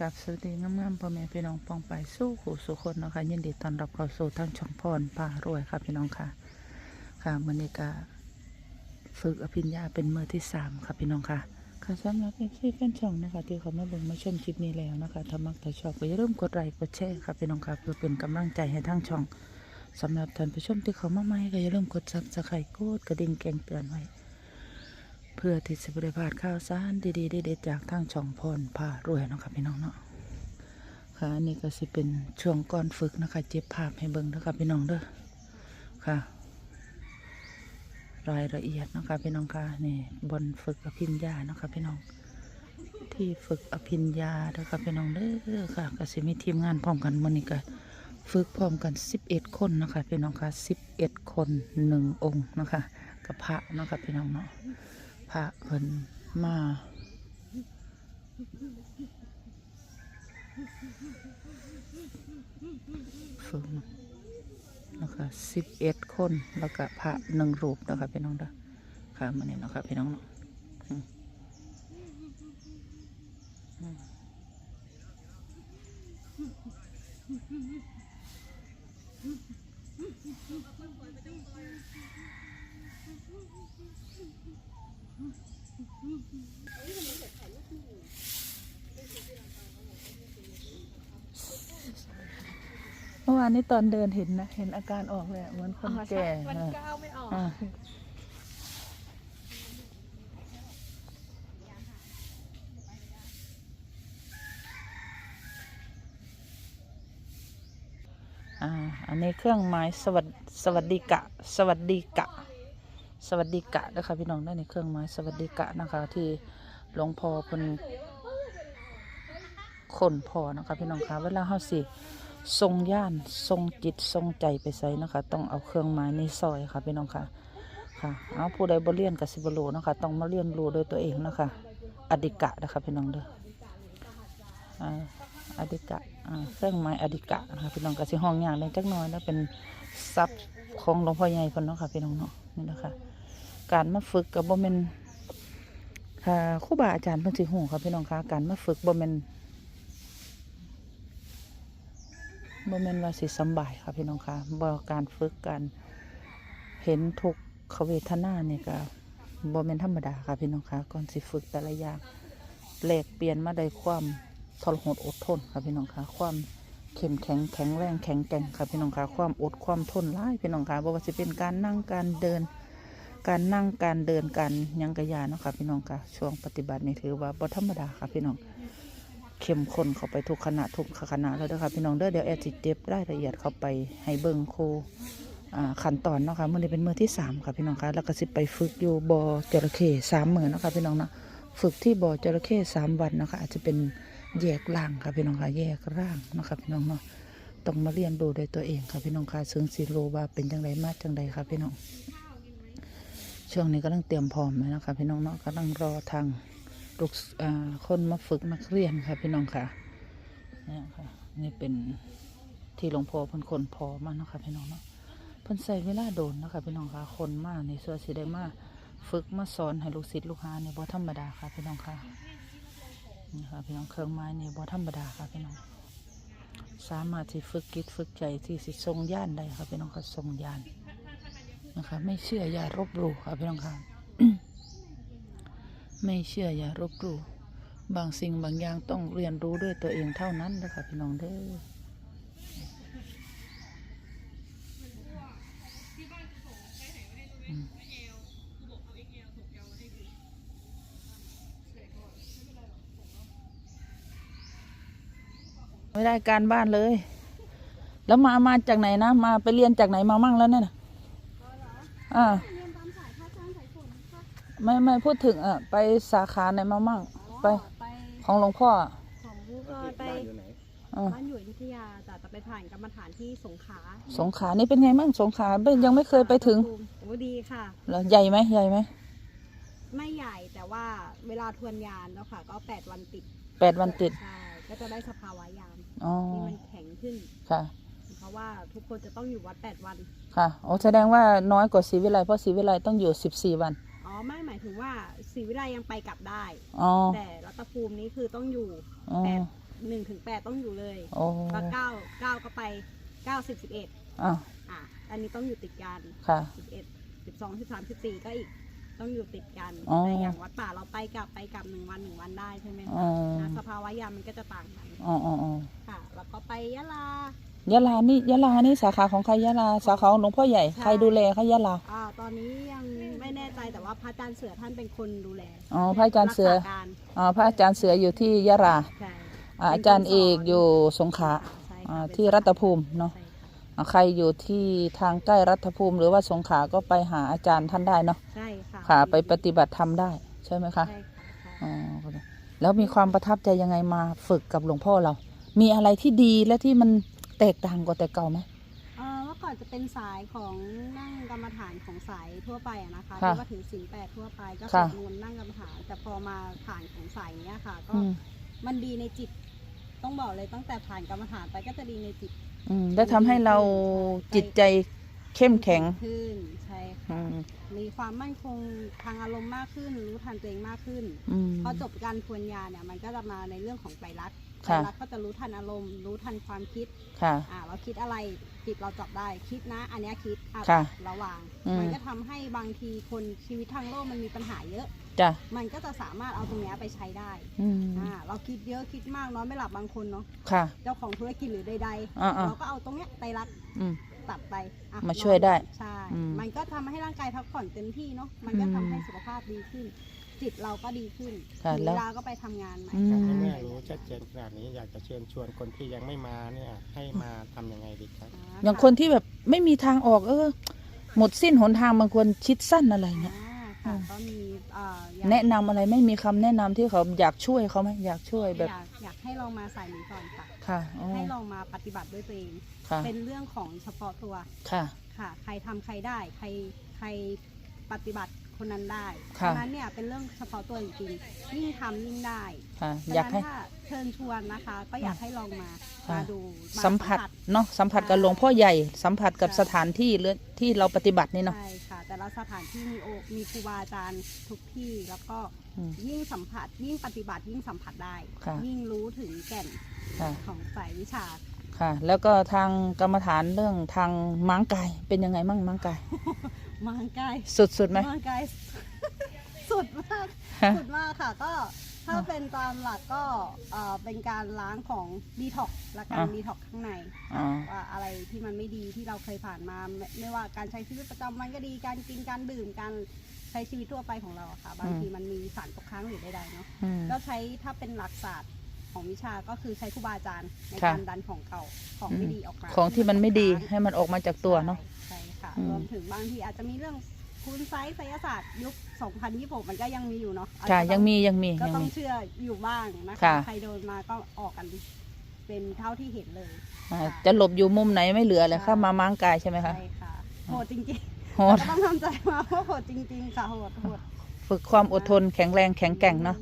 กับสวัสดีงามๆพ่อแม่พี่น้องปองไปสู้ขู่สุคนเนาะคะยินดีต้อนรับเข้าสู่ทางช่องพรพารวยค่ะพี่น้องค่ะ ค่ะมื้อนี้ก็ฝึกอภิญญาเป็นมือที่สามค่ะพี่น้องค่ะค่ะสำหรับเอฟซีแฟนช่องนะคะที่เขามาเบิ่งมาชมคลิปนี้แล้วนะคะถ้ามักถ้าชอบก็อย่าลืมกดไลค์กดแชร์ค่ะพี่น้องค่ะเพื่อเป็นกำลังใจให้ทางช่องสำหรับท่านผู้ชมที่เขามาใหม่ก็อย่าลืมกดซับสไครต์กดกระดิ่งแจ้งเตือนไว้ เพื่อที่จะบริพาดข่าวสารดีๆเด็ดๆจากทางช่องพรพารวยเนาะค่ะพี่น้องเนาะค่ะอันนี้ก็สิเป็นช่วงก่อนฝึกนะคะเจ็บภาพให้เบิ่งนะคะพี่น้องเด้อค่ะ รายละเอียดเนาะคะพี่น้องค่ะนี่บนฝึกอภิญญานะคะพี่น้อง ที่ฝึกอภิญญาเด้อค่ะพี่น้องเด้อค่ะก็สิมีทีมงานพร้อมกันมื้อนี้ก็ฝึกพร้อมกัน 11 คนนะคะพี่น้องค่ะ11 คนหนึ่งองค์นะคะกับพระเนาะคะพี่น้องเนาะ พระเพิ่นมาฝึกนะคะสิบเอ็ดคน แล้วก็พระหนึ่งรูปนะคะพี่น้องเด้อค่ะมันนี่นะคะพี่น้องเนาะ มื่อวานนี้ตอนเดินเห็นนะ เห็นอาการออกเลยอะเหมือนคนแก่มันเออก้าวไม่ออกอ่าอ่าอันนี้เครื่องหมายสวัสดสวัสดีกะ สวัสดีกะ สวัสดีกะนะคะพี่น้องได้ในเครื่องหมายสวัสดีกะนะคะ ที่หลวงพ่อเพิ่นคนพอนะคะพี่น้องคะเวลาเฮาสิ ทรงย่านทรงจิตทรงใจไปใส่นะคะ ต้องเอาเครื่องหมายนี้ซอยค่ะพี่น้องค่ะค่ะเอาผู้ใดบ่เรียนกับสิบรู้นะคะต้องมาเรียนรู้โดวยตัวเองนะคะอดิกะนะคะพี่น้องเด้ออ่าอดิกะอ่าเครื่องหมายอดิกะนะคะพี่น้องก็สิห้องอย่างเล็กจักน้อยแล้วเป็นทรัพย์ของหลวงพ่อใหญ่เพิ่นเนาะค่ะพี่น้องเนาะนี่นะคะการมาฝึกกับบ่แม่นค่ะครูบาอาจารย์เพิ่นสิฮู้ค่ะพี่น้องค่ะการมาฝึกบ่แม่น บ่แม่นว่าสิสำบายค่ะพี่น้องค่ะบ่การฝึกการเห็นทุกขเวทนาเนี่ยก็บ่แม่นธรรมดาค่ะพี่น้องค่ะก่อนสิฝึกแต่ละอย่างแลกเปลี่ยนมาได้ความทรหดอดทนค่ะพี่น้องค่ะความเข้มแข็งแข็งแรงแข็งแกร่งค่ะพี่น้องค่ะความอดความทนร้ายพี่น้องค่ะบ่ว่าสิเป็นการนั่งการเดิน การนั่งการเดินการยังกระยาเนาะค่ะพี่น้องค่ะช่วงปฏิบัตินี่ถือว่าบ่ธรรมดาค่ะพี่น้อง เข้มข้นเข้าไปทุกขณะทุกขณะแล้วเด้อค่ะพี่น้องเด้อเดี๋ยวแอดสิเจ็บรายละเอียดเข้าไปให้เบิ่งครูขั้นตอนเนาะค่ะมื้อนี้เป็นมือที่สามค่ะพี่น้องค่ะแล้วก็สิไปฝึกอยู่บ่อจระเข้สามมือเนาะค่ะพี่น้องเนาะฝึกที่บ่อจระเข้สามวันเนาะค่ะอาจจะเป็นแยกร่างค่ะพี่น้องค่ะแยกร่างเนาะค่ะพี่น้องเนาะต้องมาเรียนรู้ด้วยตัวเองค่ะพี่น้องค่ะซึ่งสิรู้ว่าเป็นจังไดมากจังใดค่ะพี่น้องช่วงนี้กำลังเตรียมพร้อมเลยนะคะพี่น้องเนาะกำลังรอทาง ลูกคนมาฝึกนักเรียนค่ะพี่น้องค่ะเนี่ยค่ะ นี่เป็นที่หลวงพ่อเพิ่นคนพอมาเนาะค่ะพี่น้องเนาะเพิ่นใส่เวลาโดนนะคะพี่น้องค่ะคนมาในส่วนสิได้มาฝึกมาสอนให้ลูกศิษย์ลูกหาเนี่ยบ่ธรรมดาค่ะพี่น้องค่ะนี่ค่ะพี่น้องเครื่องไม้เนี่บ่ธรรมดาค่ะพี่น้อง สามารถที่ฝึกจิตฝึกใจที่สิทรงย่านได้ค่ะพี่น้องค่ะทรงย่านนะคะไม่เชื่ออย่ารบหลู่ค่ะพี่น้องค่ะ ไม่เชื่ออย่ารบหลู่บางสิ่งบางอย่างต้องเรียนรู้ด้วยตัวเองเท่านั้นนะคะพี่น้องเด้อไม่ได้การบ้านเลย แล้วมามาจากไหนนะ มาไปเรียนจากไหนมามั่งแล้วเนี่ยนะอ่าคกลางสายฝนค่ะ ไม่ไม่พูดถึงอะไปสาขาไหนมามั่ง ไป ไปของหลวงพ่ออะของลูกก็ไปอ่าบ้านอยู่อยุธยาแต่จะไปผ่านกรรมฐานที่สงขลาสงขลานี่เป็นไงมั่งสงขลาไม่ยังไม่เคยไปถึงโอ้ดีค่ะ เหรอใหญ่ไหมใหญ่ไหมไม่ใหญ่แต่ว่าเวลาทวนยานแล้วค่ะ ก็แปดวันติดแปดวันติดใช่ก็จะได้สภาวะยามอ๋อที่มันแข็งขึ้น ค่ะ เพราะว่าทุกคนจะต้องอยู่วัดแปดวัน ค่ะโอ้แสดงว่าน้อยกว่าศรีวิไลเพราะศรีวิไลต้องอยู่สิบสี่วัน รีวิไลยังไปกลับได้ อ๋อ แต่รัตภูมินี้คือต้องอยู่อ๋อ แปดหนึ่งถึงแปดต้องอยู่เลยโอ้ก็เก้าเก้าก็ไปเก้าสิบสิบเอ็ดอะอะอันนี้ต้องอยู่ติดกันค่ะ สิบเอ็ดสิบสองสิบสามสิบสี่ก็อีก ต้องอยู่ติดกันอ๋อแต่อย่างวัดป่าเราไปกลับไปกลับหนึ่งวันหนึ่งวันได้ใช่ไหมอ๋อนะสภาวะยามมันก็จะต่างกัน อ๋ออ๋ออ๋อ ค่ะ แล้วก็ไปยะลา ยะลานี่ยะลานี่สาขาของใครยะลาสาขาของหลวงพ่อใหญ่ใช่ใครดูแลคะยะลาอ่าตอนนี้ยังไม่แน่ใจแต่ว่าพระอาจารย์เสือท่านเป็นคนดูแลอ๋อพระอาจารย์เสือกษการอ๋อพระอาจารย์เสืออยู่ที่ยะลาใช่อ่าอาจารย์เอกอยู่สงขลาใช่อ่าค่ะที่รัตภูมิเนาะใช่ค่ะอ่าใครอยู่ที่ทางใกล้รัฐภูมิ หรือว่าสงขลาก็ไปหาอาจารย์ท่านได้เนาะใช่ค่ะค่ะไปปฏิบัติธรรมได้ใช่ไหมคะ ใช่ค่ะใช่อ๋อแล้วมีความประทับใจยังไงมาฝึกกับหลวงพ่อเรา มีอะไรที่ดีและที่มัน แตกต่างกว่าแต่เก่าไหม เอ่อเมื่อก่อนจะเป็นสายของนั่งกรรมฐานของสายทั่วไปอะนะคะค่ะที่ว่าถือศีลแปดทั่วไปก็สค่ะวดมนต์นั่งกรรมฐาน แต่พอมาผ่านของสายเนี้ยค่ะ ก็อืม มันดีในจิต ต้องบอกเลยตั้งแต่ผ่านกรรมฐานไปก็จะดีในจิตอืมได้ทำให้เราจิตใจเข้มแข็งขึ้นใช่อืค่ะมมีความมั่นคงทางอารมณ์มากขึ้น รู้ทันตัวเองมากขึ้น อืมพอจบการทวนยาเนี่ยมันก็จะมาในเรื่องของไตรลักษณ์ ไตรค่ะลักษณ์ก็จะรู้ทันอารมณ์ รู้ทันความคิด ค่ะ อ่า เราคิดอะไรจิตเราจับได้ คิดนะ อันเนี้ยคิดอะค่ะระวางอืม มันก็ทำให้บางทีคนชีวิตทางโลกมันมีปัญหาเยอะ จ้ะมันก็จะสามารถเอาตรงเนี้ยไปใช้ได้ อืมอ่า เราคิดเยอะคิดมากนอนไม่หลับบางคนเนาะ ค่ะ เจ้าของธุรกิจหรือใดอ่าๆๆเราก็เอาตรงเนี้ยไตรลักษณ์อืม ตัดไปอะมาช่วยได้นอนใช่ อืมมันก็ทำให้ร่างกายพักผ่อนเต็มที่เนาะ มันก็อืมทำให้สุขภาพดีขึ้น จิตเราก็ดีขึ้นค่ะถึงแล้เววลาก็ไปทำงานใหม่อืมจากที่แม่รู้ชัดเจนขนาดนี้อยากจะเชิญชวนคนที่ยังไม่มาเนี่ยให้มาทำยังไงดีครับ อย่างคนที่แบบไม่มีทางออกเออ หมดสิ้นหนทางบางคนชิดสั้นอะไรเงี้ย อ่าค่ะก็มีอ่าอยากแนะนำอะไรไม่มีคำแนะนำที่เขาอยากช่วยเขาไหมอยากช่วยแบบอยากอยากให้ลองมาสายนี้ก่อนค่ะ ค่ะอ๋อให้ลองมาปฏิบัติด้วยตัวเอง ค่ะเป็นเรื่องของเฉพาะตัวค่ะ ค่ะ ใครทำใครได้ ใครใครปฏิบัติ คนนั้นได้ค่ะฉะนั้นเนี่ยเป็นเรื่องเฉพาะตัวจริงๆยิ่งทำยิ่งได้ค่ะฉะอยากนั้นให้ถ้าเชิญชวนนะคะ ก็อยากให้ลองมาค่ะ มาดูาสัมผัสเนาะสัมผัสกับหลวงพ่อใหญ่ สัมผัสกับใช่สถานที่หรือที่เราปฏิบัตินี่เนาะ ใช่ค่ะ แต่ละสถานที่มีโอมีครูบาอาจารย์ทุกที่แล้วก็อืมยิ่งสัมผัสยิ่งปฏิบัติยิ่งสัมผัสได้ ค่ะ ยิ่งรู้ถึงแก่นค่ะ ของสายวิชา ค่ะ แล้วก็ทางกรรมฐานเรื่องทางม้างกายเป็นยังไงมั่งม้างกาย มังกายสุดๆไหมมังกายสุดมาก ฮะ สุดมากค่ะ ก็ถ้าเป็นตามหลักก็เอ่อเป็นการล้างของดีท็อกและการดีท็อกข้างใน อ๋อ ว่าอะไรที่มันไม่ดีที่เราเคยผ่านมาไม่ไม่ว่าการใช้ชีวิตประจำวันก็ดีการกินการดื่มการใช้ชีวิตทั่วไปของเราอะค่ะ บางทีมันมีสารตกค้างหรือใดๆเนาะอืม ก็ใช้ถ้าเป็นหลักศาสตร์ ของวิชาก็คือใช้ครูบาอาจารย์ในค่ะการดันของเก่าของไม่ดีออกมาของที่มันไม่ดีตกค้างให้มันออกมาจากตัวเนาะใช่ค่ะอืมรวมถึงบางทีอาจจะมีเรื่องคุณไซส์ไสยศาสตร์ยุค 2026 มันก็ยังมีอยู่เนาะอาจจะค่ะต้องยังมียังมีก็ยังต้องมีเชื่ออยู่บ้างนะคะค่ะใครโดนมาก็ออกกันเป็นเท่าที่เห็นเลยอ่าจะหลบอยู่มุมไหนไม่เหลือเลยเข้ามาม้างกายใช่ไหมคะใช่ค่ะโหดจริงโหๆดแต่ก็ต้องทำใจมาเพราะโหดจริง ๆ ค่ะโหดโหดฝึกความอดทนแข็งแรงแข็งแกร่งเนาะ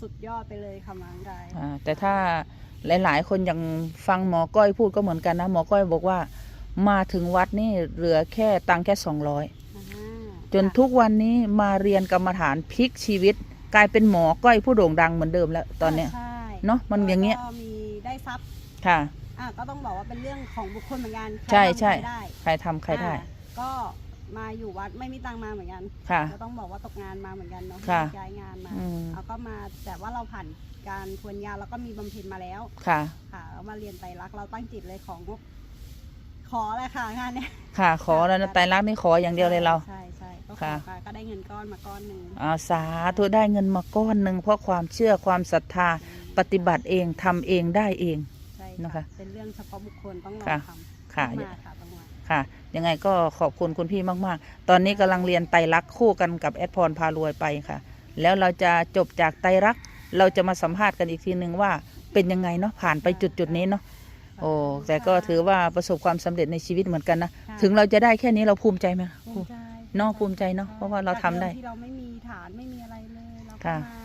สุดยอดไปเลยค่ะมังกายอ่าแต่ถ้าหลายๆ คนอย่างฟังหมอก้อยพูดก็เหมือนกันนะ หมอก้อยบอกว่า มาถึงวัดนี่เหลือแค่ตังค์แค่สองร้อยอ่าจนทุกวันนี้มาเรียนกรรมฐานพลิกชีวิต กลายเป็นหมอก้อยผู้โด่งดังเหมือนเดิมแล้วตอนเนี้ย ใช่เนอะมันอย่างเงี้ย แล้วก็มีได้ทรัพย์ค่ะ อะก็ต้องบอกว่าเป็นเรื่องของบุคคลเหมือนกันใช่รทำใช่รได้ใครทำใครได้ อะก็ มาอยู่วัดไม่มีตังค์มาเหมือนกันค่ะ ก็ต้องบอกว่าตกงานมาเหมือนกันเนาะค่ะย้ายงานมาอืม แล้วก็มาแต่ว่าเราผ่านการทวนยาแล้วก็มีบำเพ็ญมาแล้วค่ะ ค่ะแล้วมาเรียนไตรลักษณ์เราตั้งจิตเลยของงบขอเลยค่ะงานเนี้ยค่ะ ขอแล้วนะไตรลักษณ์นี่ขออย่างเดียวเลยเรา ใช่ใช่ก็ขอค่ะมาก็ได้เงินก้อนมาก้อนหนึ่งอาสาธุได้เงินมาก้อนหนึ่งเพราะความเชื่อความศรัทธาปฏิบัติเองทำเองได้เอง ใช่นะคะเป็นเรื่องเฉพาะบุคคลต้องลองค่ะ ทำค่ะ ต้องมาค่ะต้องมา ค่ะ ยังไงก็ขอบคุณคุณพี่มากๆ ตอนนี้กำลังเรียนไตรลักษณ์คู่กันกับแอดพรพารวยไปค่ะ แล้วเราจะจบจากไตรลักษณ์เราจะมาสัมภาษณ์กันอีกทีหนึ่งว่าเป็นยังไงเนาะผ่านไปจุดจุดๆนี้เนาะโอ้แต่ก็ถือว่าประสบความสำเร็จในชีวิตเหมือนกันนะค่ะถึงเราจะได้แค่นี้เราภูมิใจไหมภูมิใจเนาะภูมิใจเนาะเพราะว่าเราทำได้จกเมที่เราไม่มีฐานไม่มีอะไรเลยเราก็ค่ะมา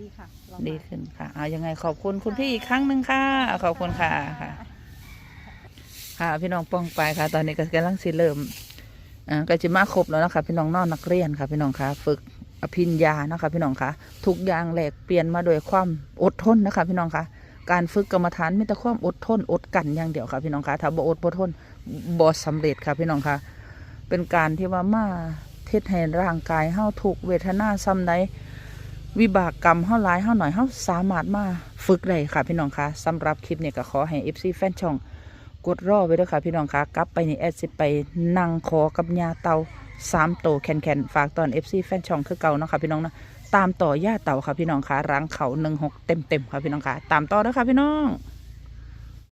ดีค่ะเราดีมาขึ้นค่ะเอายังไงขอบคุณคุณพี่อีกครั้งหนึ่งค่ะ ขอบคุณค่ะค่ะ ค่ะ พี่น้องป้องไปค่ะ ตอนนี้ก็กำลังสิเริ่มอ่าก็จะมาครบแล้วนะคะพี่น้องนอนนักเรียนค่ะ พี่น้องคะฝึกอภิญญานะคะพี่น้องคะทุกอย่างแหลกเปลี่ยนมาโดยความอดทนนะคะ พี่น้องคะการฝึกกรรมฐานมีแต่ความอดทนอดกันอย่างเดียวค่ะ พี่น้องคะถ้าบ่อดบ่ทนบ่สำเร็จค่ะ พี่น้องคะเป็นการที่ว่ามาเทศให้ร่างกายเฮาถูกเวทนาซ้ำใดวิบากกรรมเฮาหลายเฮาหน่อยเฮาสามารถมาฝึกได้ค่ะ พี่น้องคะสำหรับคลิปนี้ก็ขอให้ FC แฟนช่อง กดรอไว้ด้วยค่ะพี่น้องคะกลับไปนี่แอดสิไปนั่งคอกับยาเตาสามโตแคนแคนๆฝากตอน FC แฟนช่องคือเก่าเนาะค่ะพี่น้องนะตามต่อย่าเต่าค่ะพี่น้องคะรังเขาหนึ่งหกเต็มเต็มๆค่ะพี่น้องคะตามต่อเด้วค่ะพี่น้อง